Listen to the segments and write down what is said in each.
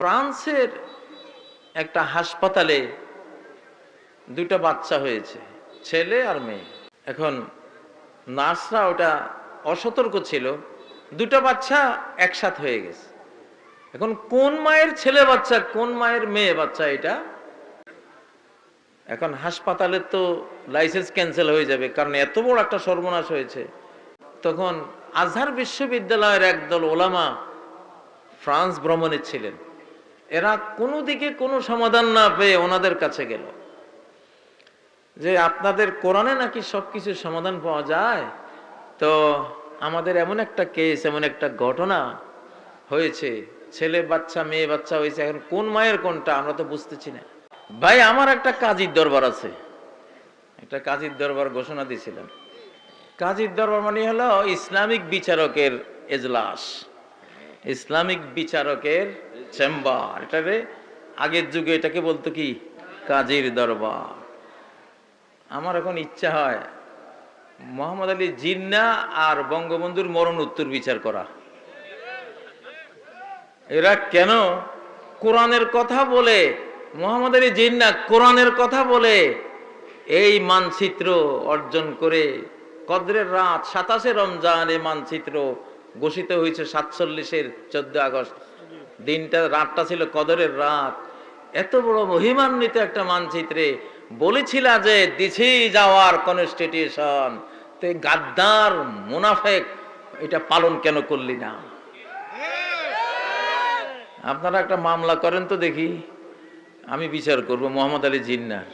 ফ্রান্সের একটা হাসপাতালে দুইটা বাচ্চা হয়েছে, ছেলে আর মেয়ে। এখন নার্সরা ওটা অসতর্ক ছিল দুটা বাচ্চা একসাথ হয়ে গেছে। এখন কোন মায়ের ছেলে বাচ্চা, কোন মায়ের মেয়ে বাচ্চা এটা? এখন হাসপাতালের তো লাইসেন্স ক্যান্সেল হয়ে যাবে, কারণ এত বড় একটা সর্বনাশ হয়েছে। তখন আজহার বিশ্ববিদ্যালয়ের একদল ওলামা ফ্রান্স ভ্রমণে ছিলেন। এরা কোনো দিকে কোনো সমাধান না পেয়ে ওনাদের কাছে গেল। যে আপনাদের কোরআনে নাকি সবকিছু সমাধান পাওয়া যায়? তো আমাদের এমন একটা কেস এমন একটা ঘটনা হয়েছে। ছেলে বাচ্চা, মেয়ে বাচ্চা হয়েছে, এখন কোন মায়ের কোনটা আমরা তো বুঝতেছি না। ভাই, আমার একটা কাজীর দরবার আছে। একটা কাজীর দরবার ঘোষণা দিয়েছিলাম। কাজীর দরবার মানে হলো ইসলামিক বিচারকের এজলাস। ইসলামিক বিচারকের চেম্বার, এটারে আগের যুগে এটাকে বলতো কি? কাজীর দরবার। আমার এখন ইচ্ছা হয় মোহাম্মদ আলী জিন্না আর বঙ্গবন্ধুর মরণ উত্তর বিচার করা। এরা কেন কোরআনের কথা বলে? মোহাম্মদ আলী জিন্না কোরআনের কথা বলে। এই মানচিত্র অর্জন করে কদ্রের রাত সাতাশে রমজান এই মানচিত্র ঘোষিত হয়েছে সাতচল্লিশের চোদ্দ আগস্ট। দিনটা, রাতটা ছিল কদরের রাত। এত বড় মহিমান্বিত একটা মানচিত্রে বলেছিলা যে দিছি যাওয়ার কনস্টিটিউশন তো গাদ্দার মুনাফেক, এটা পালন কেন করলি না? আপনারা একটা মামলা করেন তো দেখি। আমি বিচার করব, মোহাম্মদ আলী জিন্নার।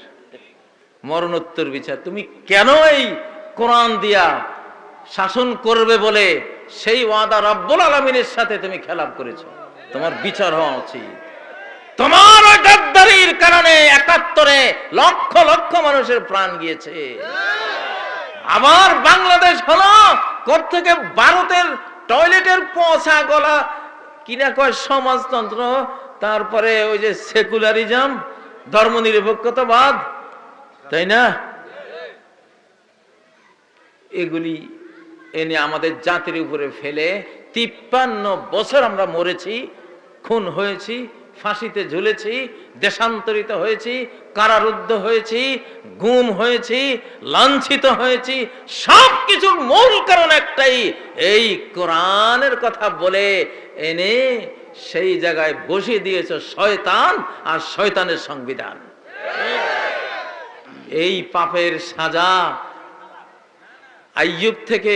মরণোত্তর বিচার। তুমি কেন এই কোরআন দিয়া শাসন করবে বলে সেই ওয়াদা রব্বুল আলমিনের সাথে তুমি খেলাপ করেছ? তোমার বিচার হওয়া উচিত। তোমার ওই গাদ্দারির কারণে একাত্তরে লক্ষ লক্ষ মানুষের প্রাণ গিয়েছে। আবার বাংলাদেশ হলো থেকে ভারতের টয়লেটের পচা গলা কিনা কয় সমাজতন্ত্র, তারপরে ওই যে সেকুলারিজম, ধর্মনিরপেক্ষতাবাদ, তাই না? এগুলি এনে আমাদের জাতির উপরে ফেলে তিপ্পান্ন বছর আমরা মরেছি। খুন হয়েছি, ফাঁসিতে ঝুলেছি, দেশান্তরিত হয়েছি, কারারুদ্ধ হয়েছি, গুম হয়েছি, লাঞ্ছিত হয়েছি সব কিছুর মূল কারণ একটাই, এই কোরআনের কথা বলে এনে সেই জায়গায় বসিয়ে দিয়েছে শয়তান আর শয়তানের সংবিধান। এই পাপের সাজা আইয়ুব থেকে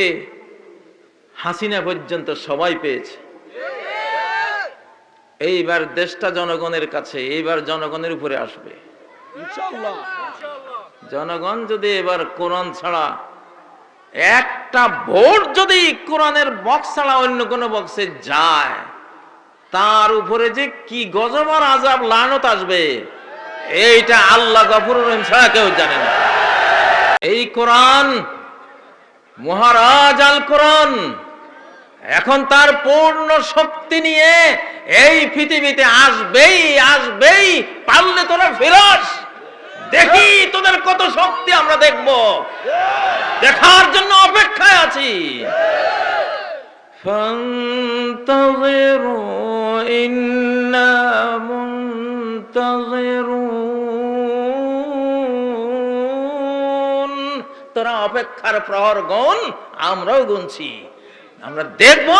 হাসিনা পর্যন্ত সবাই পেয়েছে। এইবার দেশটা জনগণের কাছে এইবার জনগণের উপরে আসবে। জনগণ যদি এবার কোরআন ছাড়া একটা ভোট যদি কোরআনের বক্স ছাড়া অন্য কোনো বক্সে যায় তার উপরে যে কি গজবার আজাব লানত আসবে এইটা আল্লাহ গফুর রহিম ছাড়া কেউ জানে না। এই কোরআন মহারাজ আল কোরআন এখন তার পূর্ণ শক্তি নিয়ে এই পৃথিবীতে আসবেই আসবেই, পারলে তোরা ফেরস। দেখি তোদের কত শক্তি আমরা দেখব। দেখার জন্য অপেক্ষায় আছি। তোরা অপেক্ষার প্রহর গণ, আমরাও গুনছি। আমরা দেখব,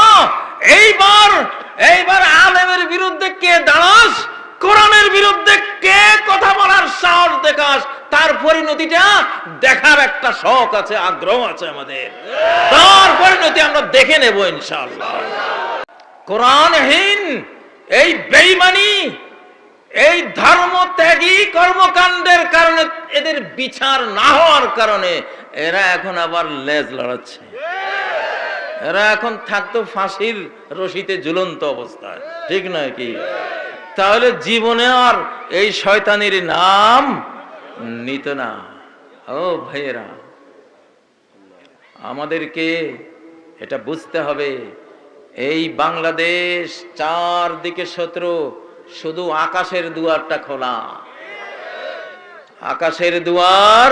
এইবার এইবার আলেমের বিরুদ্ধে কে দাঁড়াস, কোরআনের বিরুদ্ধে কে কথা বলার সাহস দেখাস, তার পরিণতিটা দেখার একটা শখ আছে, আগ্রহ আছে আমাদের। তার পরিণতি আমরা দেখে নেব, ইনশাআল্লাহ। কোরআনহীন, এই বেইমানি এই ধর্ম ত্যাগী কর্মকাণ্ডের কারণে এদের বিচার না হওয়ার কারণে এরা এখন আবার লেজ লড়াচ্ছে। এরা এখন থাকতো ফাঁসির রশিতে ঝুলন্ত অবস্থায়। ঠিক নয় কি? তাহলে জীবনে আর এই শয়তানির নাম নিত না। ও ভাইয়েরা, আমাদেরকে এটা বুঝতে হবে। এই বাংলাদেশ চারদিকে শত্রু, শুধু আকাশের দুয়ারটা খোলা। আকাশের দুয়ার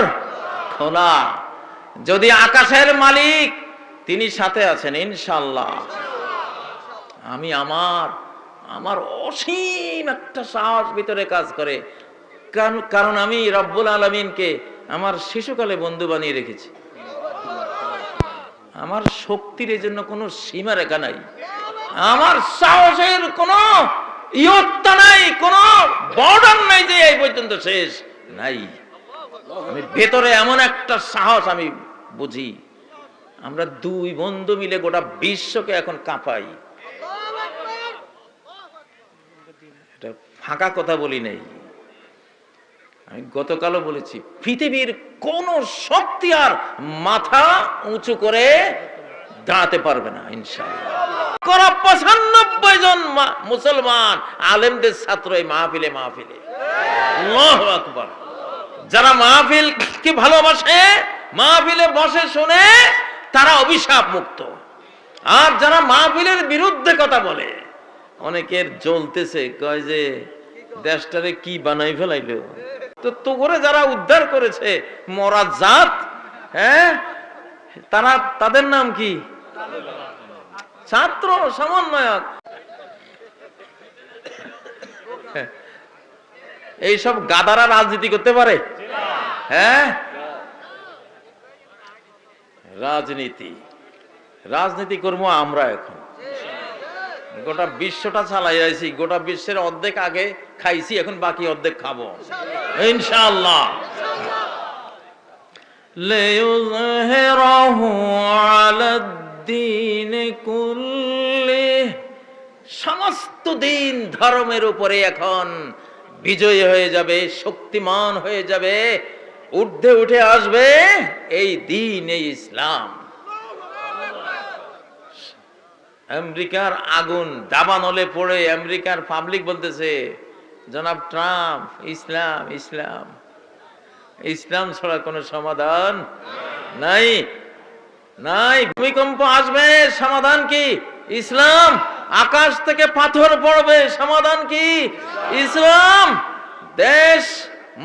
খোলা। যদি আকাশের মালিক তিনি সাথে আছেন ইনশাল্লাহ আমি আমার আমার অসীম একটা সাহস ভিতরে কাজ করে। কারণ আমি রব্বুল আলমিনকে আমার শিশুকালে বন্ধু বানিয়ে রেখেছি। আমার শক্তির জন্য কোনো সীমা রেখা নাই। আমার সাহসের কোনো ইয়ত্তা নাই, কোনো বর্ডার নাই যে এই পর্যন্ত শেষ নাই। আমি ভেতরে এমন একটা সাহস আমি বুঝি। আমরা দুই বন্ধু মিলে গোটা বিশ্বকে এখন কাঁপাই। ফাঁকা কথা বলি নাই। আমি গতকালও বলেছি, পৃথিবীর কোন শক্তি আর মাথা উঁচু করে দাঁড়াতে পারবে না, ইনশাআল্লাহ। পঁচানব্বই জন মুসলমান, আলেমদের ছাত্র এই মাহফিলে মাহফিলে। যারা মাহফিল কি ভালোবাসে, মাহফিলে বসে শুনে তারা অভিশাপ মুক্ত। আর যারা মাহফিলের বিরুদ্ধে কথা বলে, অনেকের জ্বলতেছে, কয় যে, দেশটারে কি বানাই ফেলাইলো? তো তো করে যারা উদ্ধার করেছে, মরা জাত হ্যাঁ তারা, তাদের নাম কি? ছাত্র সমন্বয়ক। এইসব গাদারা রাজনীতি করতে পারে? হ্যাঁ রাজনীতি। রাজনীতি কর্ম আমরা এখন। গোটা বিশ্বটা চালাই আছি গোটা বিশ্বের অর্ধেক আগে খাইছি, এখন বাকি অর্ধেক খাব। ইনশাল্লাহ সমস্ত দিন ধর্মের উপরে এখন বিজয়ী হয়ে যাবে, শক্তিমান হয়ে যাবে ঊর্ধ্বে উঠে আসবে এই দিন, এই ইসলাম। আমেরিকার আগুন দাবানলে পড়ে, আমেরিকার পাবলিক বলতেছে, জনাব ট্রাম্প, ইসলাম ইসলাম। ইসলাম ছাড়া কোনো সমাধান নাই। নাই, ভূমিকম্প আসবে, সমাধান কি? ইসলাম। আকাশ থেকে পাথর পড়বে, সমাধান কি? ইসলাম। দেশ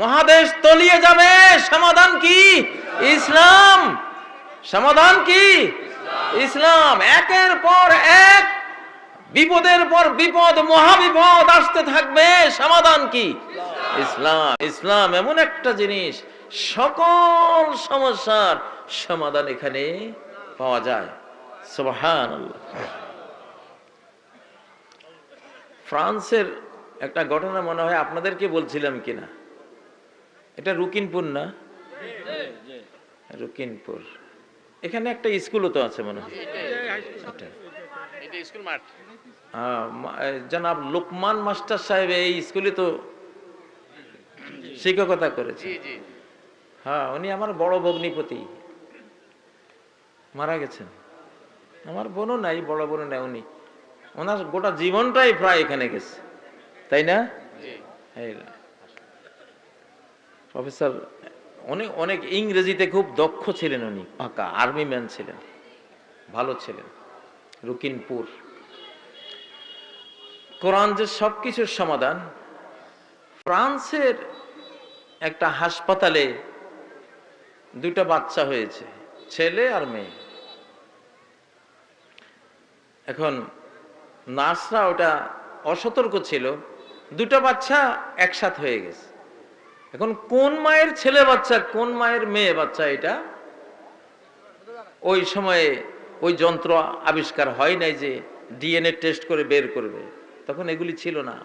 মহাদেশ তলিয়ে যাবে, সমাধান কি? ইসলাম। সমাধান কি? ইসলাম। একের পর এক, বিপদের পর বিপদ, মহাবিপদ আসতে থাকবে, সমাধান কি? ইসলাম। ইসলাম এমন একটা জিনিস, সকল সমস্যার সমাধান এখানে পাওয়া যায়। সুবহান ফ্রান্সের একটা ঘটনা মনে হয় আপনাদেরকে বলছিলাম কিনা? এটা রুকিনপুর না? রুকিনপুর। এখানে একটা স্কুলও তো আছে মনে হয়। হ্যাঁ, জনাব লোকমান মাস্টার সাহেব এই স্কুলে তো শিক্ষকতা করেছে। হ্যাঁ উনি আমার বড় ভগ্নিপতি। মারা গেছেন। আমার বোনও নাই বড় বোনও নাই উনি। ওনার গোটা জীবনটাই প্রায় এখানে গেছে। তাই না? এই প্রফেসর, অনেক অনেক ইংরেজিতে খুব দক্ষ ছিলেন উনি, পাকা আর্মি ম্যান ছিলেন, ভালো ছিলেন, রুকিনপুর। কোরআন যে সব কিছুর সমাধান, ফ্রান্সের একটা হাসপাতালে দুটো বাচ্চা হয়েছে, ছেলে আর মেয়ে। এখন নার্সরা ওটা অসতর্ক ছিল দুটো বাচ্চা একসাথ হয়ে গেছে। এখন কোন মায়ের ছেলে বাচ্চা, কোন মায়ের মেয়ে বাচ্চা এটা? ওই সময়ে ওই যন্ত্র আবিষ্কার হয় নাই যে ডিএনএ টেস্ট করে বের করবে। তখন এগুলি ছিল না।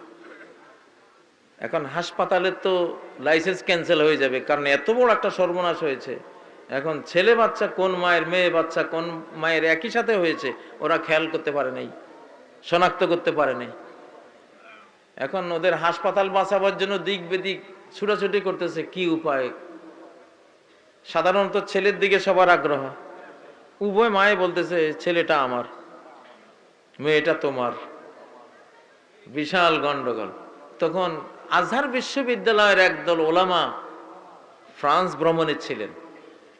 এখন হাসপাতালের তো লাইসেন্স ক্যান্সেল হয়ে যাবে, কারণ এত বড় একটা সর্বনাশ হয়েছে। এখন ছেলে বাচ্চা, কোন মায়ের মেয়ে বাচ্চা, কোন মায়ের একই সাথে হয়েছে, ওরা খেয়াল করতে পারে নাই, শনাক্ত করতে পারে নাই। এখন ওদের হাসপাতাল বাঁচাবার জন্য দিক বেদিক ছুটাছুটি করতেছে, কি উপায়? সাধারণত ছেলের দিকে সবার আগ্রহ। উভয় মায়ে বলতেছে, ছেলেটা আমার, মেয়েটা তোমার। বিশাল গন্ডগোল। তখন আজহার বিশ্ববিদ্যালয়ের একদল ওলামা ফ্রান্স ভ্রমণে ছিলেন।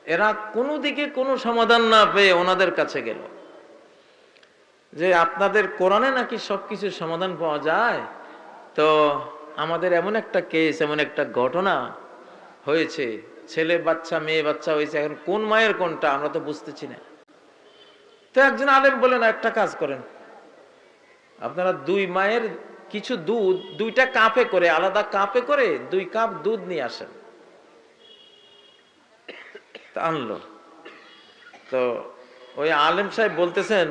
এরা কোনো দিকে কোনো সমাধান না পেয়ে ওনাদের কাছে গেল। যে আপনাদের কোরআনে নাকি সবকিছুর সমাধান পাওয়া যায়? তো আমাদের এমন একটা কেস এমন একটা ঘটনা হয়েছে, ছেলে বাচ্চা, মেয়ে বাচ্চা হয়েছে, এখন কোন মায়ের কোনটা আমরা তো বুঝতেছি না। তো একজন আলেম বলেন একটা কাজ করেন, আপনারা দুই মায়ের কিছু দুধ, দুইটা কাপে করে, আলাদা কাপে করে দুই কাপ দুধ নিয়ে আসেন। আনলো। তো ওই আলেম সাহেব বলতেছেন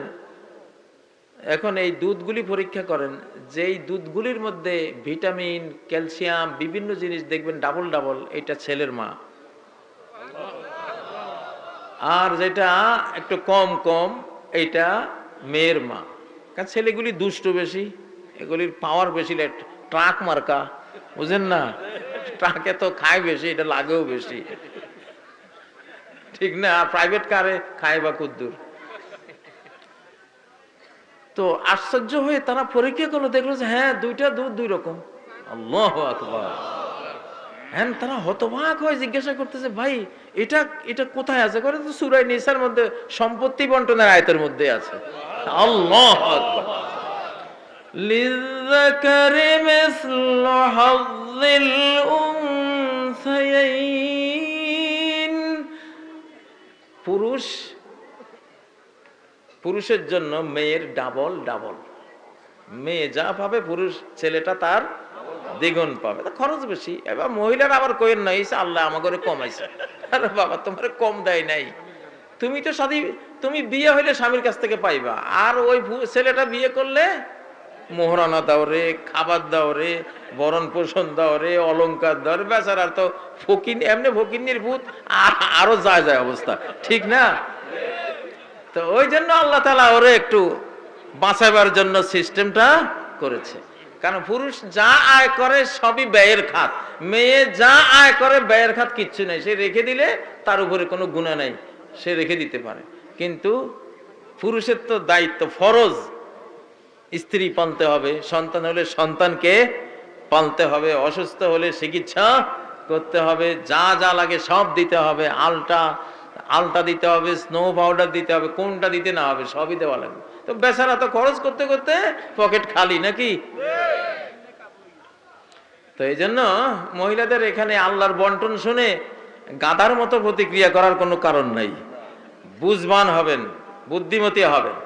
এখন এই দুধগুলি পরীক্ষা করেন, যেই দুধগুলির মধ্যে ভিটামিন, ক্যালসিয়াম, বিভিন্ন জিনিস দেখবেন ডাবল ডাবল, এটা ছেলের মা। আর যেটা একটু কম কম এটা মেয়ের মা। কারণ ছেলেগুলি দুষ্ট বেশি, এগুলির পাওয়ার বেশি ট্রাক মার্কা, বুঝেন না? ট্রাকে তো খায় বেশি, এটা লাগেও বেশি। ঠিক না? প্রাইভেট কারে খায় বা কুদ্দুর। তো আশ্চর্য হয়ে তারা পরীক্ষা করলো দেখলো যে হ্যাঁ দুইটা দুধ দুই রকম আল্লাহ আকবার হ্যাঁ তারা হতবাক হয়ে জিজ্ঞাসা করতেছে ভাই এটা এটা কোথায় আছে করে তো সুরাই নিসার মধ্যে সম্পত্তি বন্টনের আয়তের মধ্যে আছে আল্লাহ আকবার للذكر مثل حظ الأنثيين পুরুষ পুরুষের জন্য মেয়ের ডাবল ডাবল। মেয়ে যা পাবে, পুরুষ ছেলেটা তার দ্বিগুণ পাবে। তা খরচ বেশি। এবার মহিলার আবার কইেন নাই আল্লাহ আমাকে কমাইছে। আরে বাবা, তোমার কম দেয় নাই। তুমি তো সাথী তুমি বিয়ে হইলে স্বামীর কাছ থেকে পাইবা। আর ওই ছেলেটা বিয়ে করলে মোহরানা দাও রে, খাবার দাও রে, বরণ পোষণ দাও রে অলঙ্কার দাও রে। বেচার আর তো ফকিন এমনি ফকিন্নির ভূত আরও যায় যায় অবস্থা। ঠিক না? তো ওই জন্য আল্লাহ তালা ওরে একটু বাঁচাবার জন্য সিস্টেমটা করেছে। কারণ পুরুষ যা আয় করে সবই ব্যয়ের খাত। মেয়ে যা আয় করে ব্যয়ের খাত কিচ্ছু নেই। সে রেখে দিলে তার উপরে কোনো গুণা নাই। সে রেখে দিতে পারে। কিন্তু পুরুষের তো দায়িত্ব ফরজ। স্ত্রী পালতে হবে। সন্তান হলে সন্তানকে পালতে হবে। অসুস্থ হলে চিকিৎসা করতে হবে। যা যা লাগে সব দিতে হবে। আলটা আলটা দিতে হবে স্নো পাউডার দিতে হবে, কোনটা দিতে না হবে, সবই দেওয়া লাগবে। তো বেচারা তো খরচ করতে করতে পকেট খালি নাকি? তো এই জন্য মহিলাদের এখানে আল্লাহর বন্টন শুনে গাদার মতো প্রতিক্রিয়া করার কোনো কারণ নাই। বুঝবান হবেন, বুদ্ধিমতী হবেন।